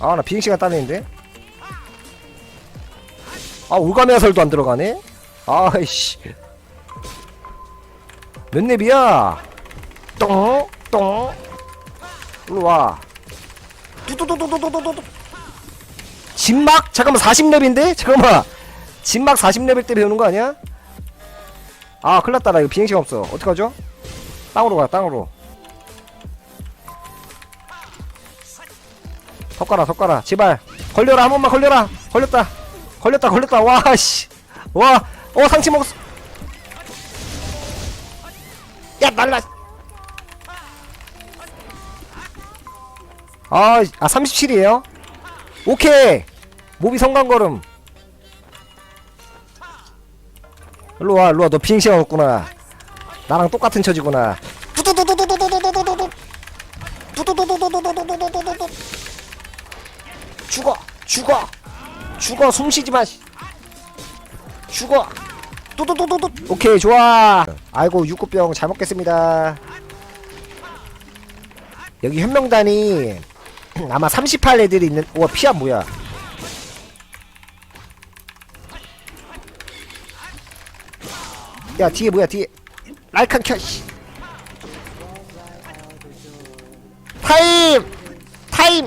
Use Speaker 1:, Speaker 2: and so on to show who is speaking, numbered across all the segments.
Speaker 1: 아 나 비행시간 따내는데? 아 올가미 화살도 안 들어가네? 아이씨. 몇 렙이야? 똥똥 일로와. 뚜뚜뚜뚜뚜뚜뚜뚜 진막? 잠깐만 40렙인데? 잠깐만. 진막 40레벨 때 배우는 거 아니야? 아 큰일났다. 나 이거 비행시간 없어. 어떡하죠? 땅으로 가 땅으로. 섞어라 섞어라. 제발. 걸려라 한 번만 걸려라. 걸렸다. 걸렸다 걸렸다. 와씨. 와어 상치 먹었어. 야 날라. 아, 아 37이에요? 오케이. 모비 성관걸음. 일로와 일로와. 너 비행시간 없구나. 나랑 똑같은 처지구나. 죽어. 죽어 숨쉬지 마 죽어. 뚜뚜뚜뚜뚜. 오케이 좋아. 아이고 육구병 잘 먹겠습니다. 여기 현명단이 아마 38 애들이 있는 우와 피아 뭐야? 야 뒤에 뭐야 뒤에. 라이칸 켜씨. 타임! 타임!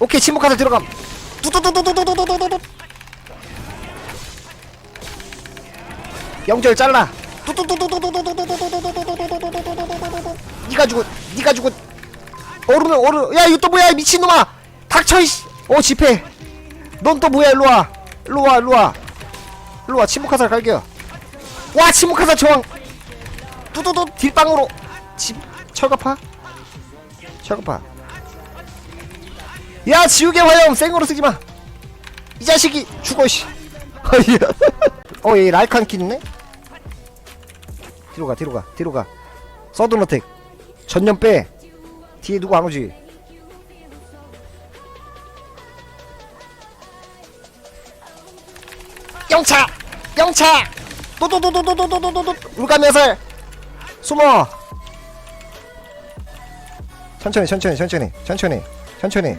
Speaker 1: 오케이 침묵하다 들어감. 영절 잘라 니가 죽어. 니가 죽어. 오르면 오르. 야, 이거 또 뭐야? 미친놈아. 닥쳐 이씨. 오, 집회. 넌또 뭐야? 일로 와. 일로 와, 일로 와. 일로 와. 침묵하사 갈게요. 와, 침묵하사 저항. 뚜두두 뒷방으로. 집 철갑파? 철갑파. 야 지우개 화염 생으로 쓰지마. 이 자식이 죽어 씨 어얘 라이칸 킬이네? 뒤로 가 뒤로 가 뒤로 가. 서든 어택. 전면 빼. 뒤에 누구 안 오지? 영차! 영차! 또또또또또또또또또 울가면서 숨어. 천천히 천천히 천천히 천천히 천천히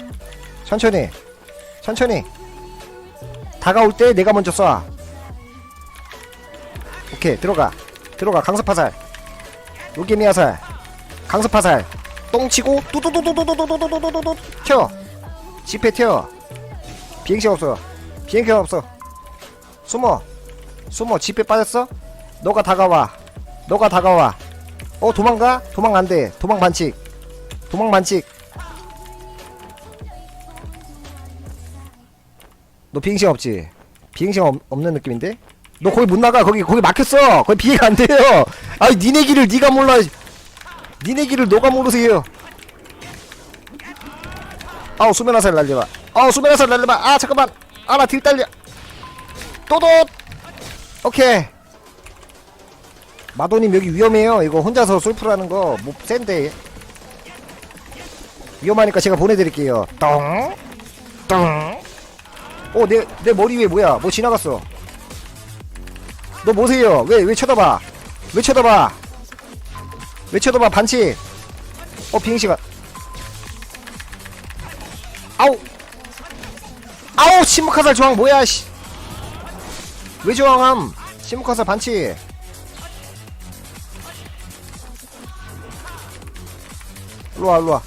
Speaker 1: 천천히. 천천히. 다가올 때 내가 먼저 쏴. 오케이 들어가. 들어가. 강습화살. 요게미화살. 강습화살. 똥치고 뚜뚜뚜뚜뚜뚜뚜뚜뚜뚜뚜 튀어 지폐 튀어 비행시간 없어 비행시간 없어 숨어 숨어 지폐 빠졌어? 너가 다가와 너가 다가와 어 도망가? 도망 안돼 도망 반칙 도망 반칙 너 비행시간 없지? 비행시간 없, 없는 느낌인데? 너 거기 못 나가. 거기 거기 막혔어. 거기 비행 안 돼요. 아니 니네 길을 니가 몰라. 니네 길을 너가 모르세요 아우 수면 화살 날려봐. 아우 수면 화살 날려봐. 아 잠깐만. 아 나 딜 딸려. 또도 오케이. 마도님 여기 위험해요. 이거 혼자서 솔프라는 거뭐 센데. 위험하니까 제가 보내드릴게요. 똥 똥 어 내 내 머리 위에 뭐야? 뭐 지나갔어. 너 뭐세요? 왜 왜 쳐다봐? 왜 쳐다봐? 왜 쳐다봐? 반칙. 어 비행시간. 아우! 아우 침묵화살 저항 뭐야 씨. 왜 저항함? 침묵화살 반칙. 일로와 일로와.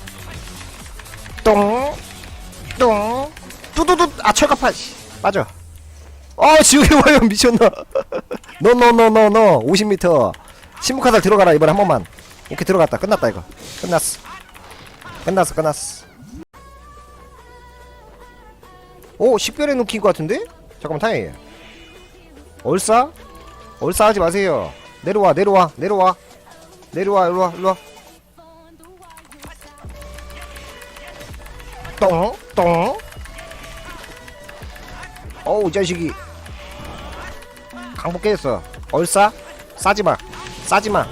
Speaker 1: 똥 똥 뚜두두 아 씨. 맞아 아 지우개 와요 미쳤나. 노노노노노 50m 침묵화살 들어가라 이번에 한 번만. 오케이 들어갔다. 끝났다 이거. 끝났어. 끝났어 끝났어. 오 식별에 놓긴 것 같은데? 잠깐만 타이 얼싸? 얼싸 하지 마세요. 내려와 내려와 내려와. 내려와 일로와 일로와. 똥 똥 어우 이 자식이. 강복 깨졌어. 얼싸? 싸지마. 싸지마.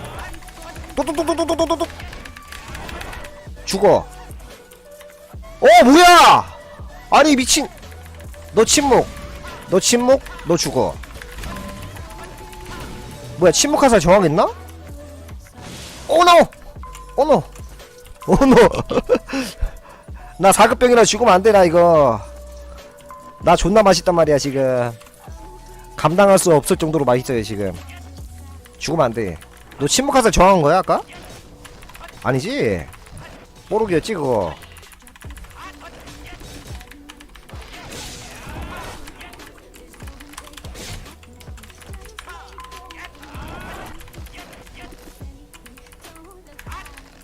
Speaker 1: 또또또또또또또또 죽어. 어 뭐야? 아니 미친. 너 침묵. 너 침묵? 너 죽어. 뭐야 침묵 화살 정하겠나? 오노 오노 오노 나 4급병이라 죽으면 안 돼, 나 이거. 나 존나 맛있단 말이야, 지금. 감당할 수 없을 정도로 맛있어요, 지금. 죽으면 안 돼. 너 침묵화살 정한 거야, 아까? 아니지? 뽀록이었지, 그거.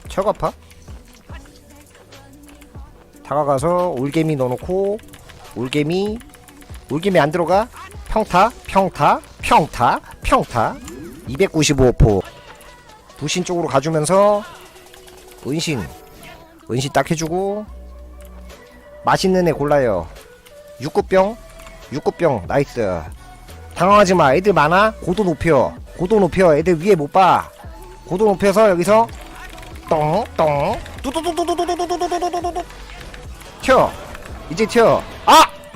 Speaker 1: 철갑파? 다가가서 올개미 넣어놓고 올개미? 올개미 안 들어가? 평타? 평타? 평타? 평타? 295포. 부신 쪽으로 가주면서 은신. 은신 딱 해주고. 맛있는 애 골라요. 육구병? 육구병 나이스. 당황하지 마. 애들 많아? 고도 높여. 고도 높여. 애들 위에 못봐. 고도 높여서 여기서 똥똥. 뚜두두두두두두두두두두두 튀어 이제 튀어 아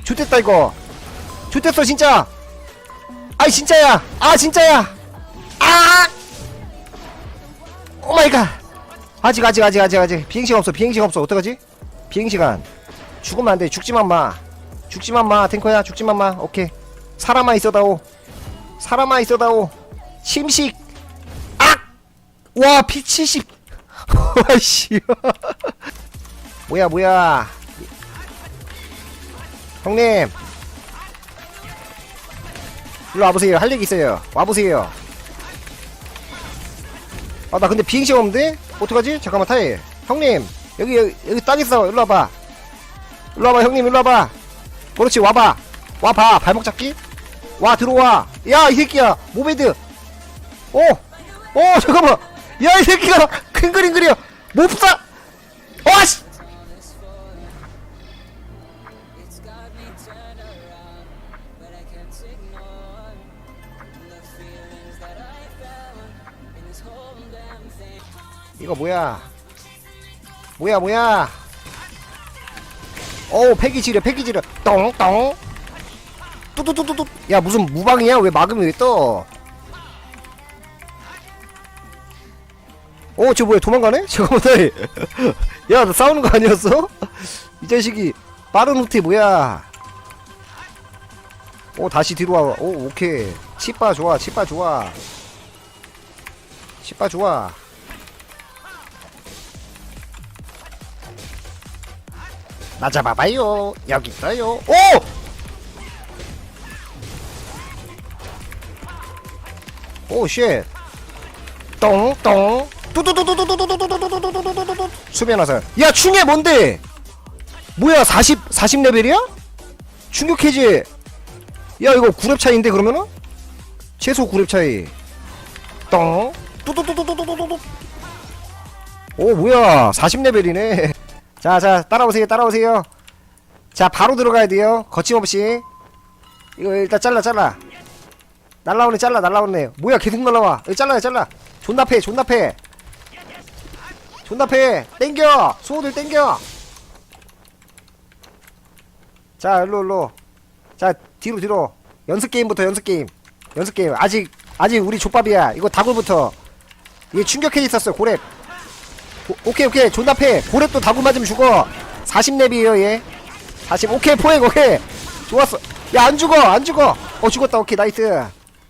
Speaker 1: 좋됐다 이거. 좋됐어 진짜. 아이 진짜야. 아 진짜야. 아! 오마이갓. 아직 아직 아직 아직 아직. 비행시간 없어 비행시간 없어. 어떡하지? 비행시간. 죽으면 안돼. 죽지만 마. 죽지만 마. 탱커야 죽지만 마. 오케이. 사람아 있어다오. 사람아 있어다오. 침식. 악와 피 70 와씨. 뭐야 뭐야 형님. 일로 와보세요. 할 얘기 있어요. 와보세요. 아 나 근데 비행시가 없는데? 어떡하지? 잠깐만 타이. 형님 여기 여기, 여기 딱 있어. 일로 와봐. 일로 와봐 형님 일로 와봐. 그렇지 와봐. 와봐 발목 잡기. 와 들어와. 야 이 새끼야. 모베드. 오! 오 잠깐만. 야 이 새끼가 큰 그림 그려. 몹사. 와씨 이거 뭐야 뭐야 뭐야 어우 패기 지려 패기 지려 똥똥 뚜뚜뚜뚜뚜 야 무슨 무방이야 왜 막으면 왜떠 어, 저 뭐야, 도망가네? 잠깐만, 야, 나 싸우는 거 아니었어? 이 자식이, 빠른 후퇴 뭐야? 오, 다시 뒤로 와. 오, 오케이. 치빠 좋아, 치빠 좋아. 치빠 좋아. 나 잡아봐요. 여기 있어요. 오! 오, 쉣. 똥똥. 뚜두두두두두두두두두두두두두두두. 수면 화살. 야, 충해 뭔데? 뭐야, 40, 40 레벨이야? 충격 해지. 야, 이거 9렙 차이인데, 그러면은? 최소 9렙 차이. 똥. 뚜두두두두두두두. 오, 뭐야. 40 레벨이네. 자, 자, 따라오세요, 따라오세요. 자, 바로 들어가야 돼요. 거침없이. 이거 일단 잘라, 잘라. 날라오네, 잘라, 날라오네. 뭐야, 계속 날라와. 여기 잘라요, 잘라. 존나 패, 존나 패. 존나 패. 땡겨! 수호들 땡겨! 자, 일로, 일로. 자, 뒤로, 뒤로. 연습게임부터, 연습게임. 연습게임. 아직, 아직 우리 족밥이야. 이거 다굴부터. 이게 충격해 있었어, 고랩. 고- 오케이 오케이. 존나 패. 고랩도 다구 맞으면 죽어. 40렙이에요 얘. 40 오케이 포획 오케이. 좋았어. 야 안 죽어 안 죽어. 어 죽었다. 오케이 나이스.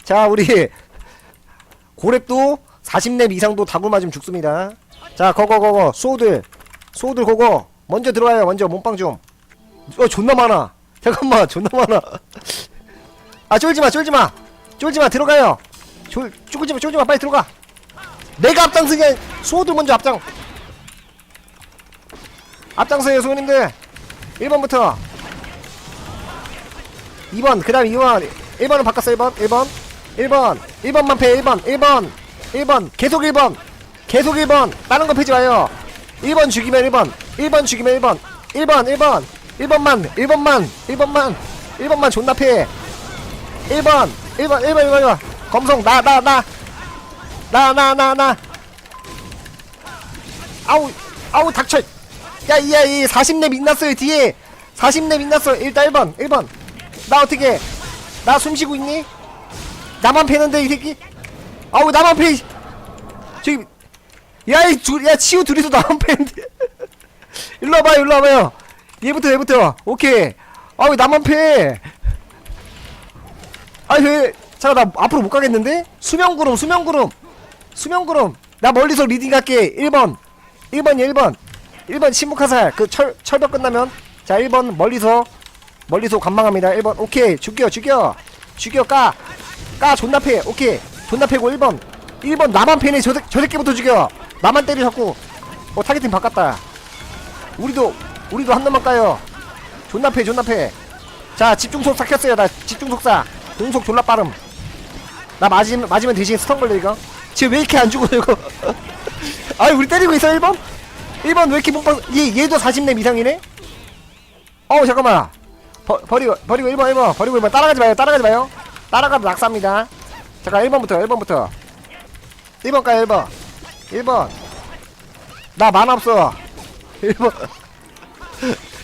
Speaker 1: 자 우리 고랩도 40렙 이상도 다구 맞으면 죽습니다. 자 거거거거. 소들. 소들 거거. 먼저 들어와요 먼저. 몸빵 좀어 존나 많아. 잠깐만 존나 많아. 아 쫄지마 쫄지마. 쫄지마 들어가요. 쫄 쫄지마 쫄지마. 빨리 들어가. 내가 앞장서게. 소들 먼저 앞장 앞장서요 소님들 1번부터 2번 그 다음 2번 1번은 바꿨어 1번 1번 1번 1번만 패 1번 1번 1번 계속 1번 계속 1번 다른 거 패지 마요 1번 죽이면 1번 1번 죽이면 1번 1번 1번 1번만 1번만 1번만 1번만 존나 패 1번 1번 1번 1번 1번 검성 나 나 나 나 나 나나 아우 아우 닥쳐 야야 이 40렙 빛났어요 뒤에. 40렙 빛났어 일단 1번 1번. 나 어떻게 나 숨쉬고 있니? 나만 패는데 이 새끼? 아우 나만 패 저기 야이 둘야 치우 둘이서 나만 패는데. 일로 와봐요 일로 와봐요. 얘부터 얘부터 오케이. 아왜 나만 패. 아니 왜 잠깐 나 앞으로 못 가겠는데? 수명구름 수명구름. 수명구름. 나 멀리서 리딩 갈게. 1번. 1번이 1번 1번 침묵화살. 그 철, 철벽 끝나면 자 1번 멀리서 멀리서 관망합니다. 1번 오케이. 죽여 죽여. 죽여 까. 까 존나 패. 오케이. 존나 패고 1번. 1번 나만 패네. 저, 새- 저 새끼부터 죽여. 나만 때려 자꾸. 어 타겟팅 바꿨다. 우리도 우리도 한 놈만 까요. 존나 패 존나 패자 집중 속사 켰어요. 나 집중 속사. 공속 졸라 빠름. 나 맞으면 맞으면 대신 스턴 걸려 이거. 지금 왜 이렇게 안 죽어 이거? 아이 우리 때리고 있어 1번 1번 왜 이렇게 못 봤어 얘 얘도 40렙 이상이네? 어우 잠깐만. 버, 버리고 버리고 1번 1번. 버리고 1번. 따라가지 마요 따라가지 마요. 따라가도 낙사입니다. 잠깐 1번부터 1번부터. 1번 가 1번. 1번. 나 만화 없어. 1번.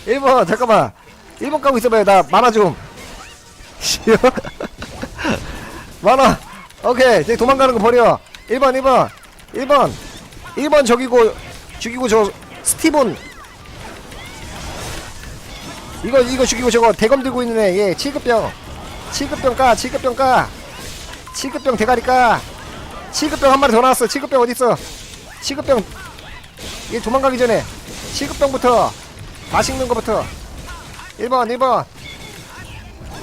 Speaker 1: 1번 잠깐만. 1번 가고 있어봐요. 나 만화 좀. 만화. 오케이. 이제 도망가는 거 버려. 1번 1번. 1번. 1번 저기고 죽이고 저 스티븐. 이거 이거 죽이고 저거 대검 들고 있는 애얘 7급병. 7급병 까 7급병 까. 7급병 대가리 까. 7급병 한 마리 더 나왔어. 7급병 어딨어? 7급병. 얘 도망가기 전에 7급병부터 맛있는 거부터. 1번 1번.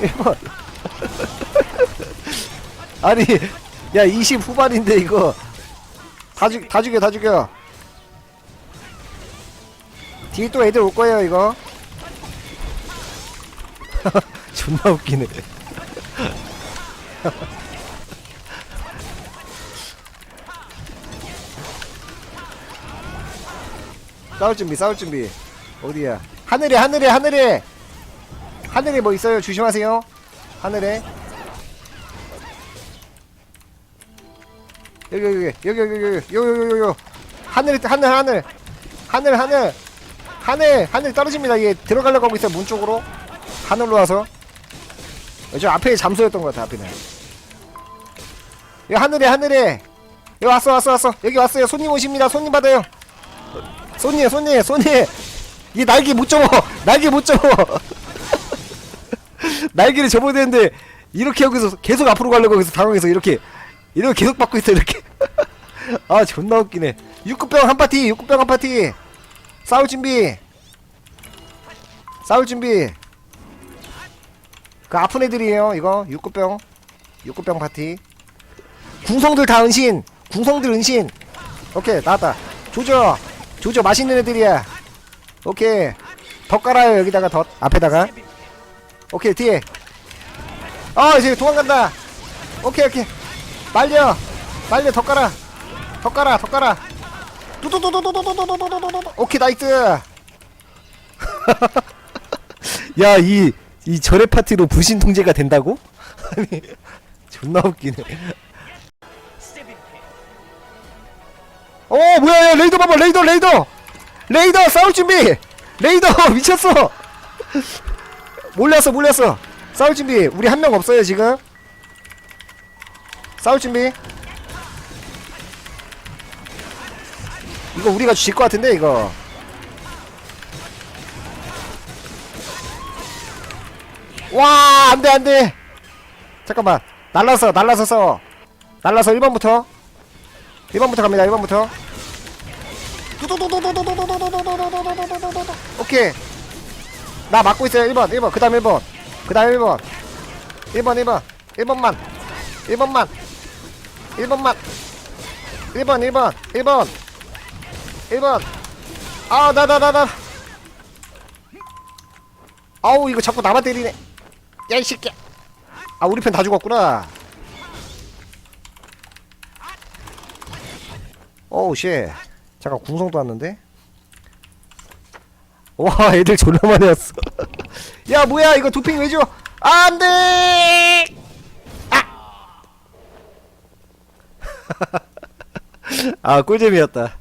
Speaker 1: 1번. 아니 야 20 후반인데 이거. 다, 죽, 다 죽여 다 죽여 뒤에 또 애들 올 거예요 이거 존나 웃기네 싸울 준비 싸울 준비 어디야 하늘에 하늘에 하늘에 하늘에 뭐 있어요 조심하세요 하늘에 여기 여기 여기 여기 여기 여기 여기 여기 하늘 하늘 하늘 하늘 하늘 하늘 하늘 떨어집니다. 얘 들어가려고 하고 있어요 문 쪽으로. 하늘로 와서. 저 앞에 잠수였던 것 같아 앞에는. 여기 하늘에 하늘에. 여기 왔어 왔어 왔어. 여기 왔어요. 손님 오십니다. 손님 받아요. 손님 손님 손님. 이 날개 못 접어. 날개 못 접어. 날개를 접어야 되는데 이렇게 여기서 계속 앞으로 가려고 해서 당황해서 이렇게 이렇게 계속 받고 있어 이렇게. 아 존나 웃기네. 육급병 한 파티 육급병 한 파티 싸울 준비. 싸울 준비. 그 아픈 애들이에요 이거. 육급병. 육급병 파티. 궁성들 다 은신. 궁성들 은신. 오케이 나왔다. 조져. 조져. 맛있는 애들이야. 오케이. 덧 깔아요 여기다가 덧 앞에다가. 오케이 뒤에. 어 이제 도망간다. 오케이 오케이. 말려. 말려 덧 깔아. 덧 깔아 덧 깔아 오케이 나이스 야이 이 절의 파티로 불신 통제가 된다고? 아니 존나 웃기네 어 뭐야 야 레이더 봐봐 레이더 레이더 레이더 싸울 준비 레이더 미쳤어 몰렸어 몰렸어 싸울 준비 우리 한 명 없어요 지금 싸울 준비 이거 우리가 질 것 같은데 이거. 와 안돼 안돼. 잠깐만. 날라서 날라서 써 날라서 1번부터. 1번부터 갑니다 1번부터. 오케이. 나 막고 있어요 1번 1번. 그 다음 1번. 그 다음 1번. 1번 1번. 1번만. 1번만. 1번만. 1번 1번. 1번 1번. 아나나 나 나. 아우 이거 자꾸 나만 때리네. 야 이 새끼야. 아 우리 편 다 죽었구나. 어우 씨. 잠깐 궁성도 왔는데? 와 애들 졸라 많이 왔어. 야 뭐야? 이거 도핑 왜 줘? 안돼! 아! 아 꿀잼이었다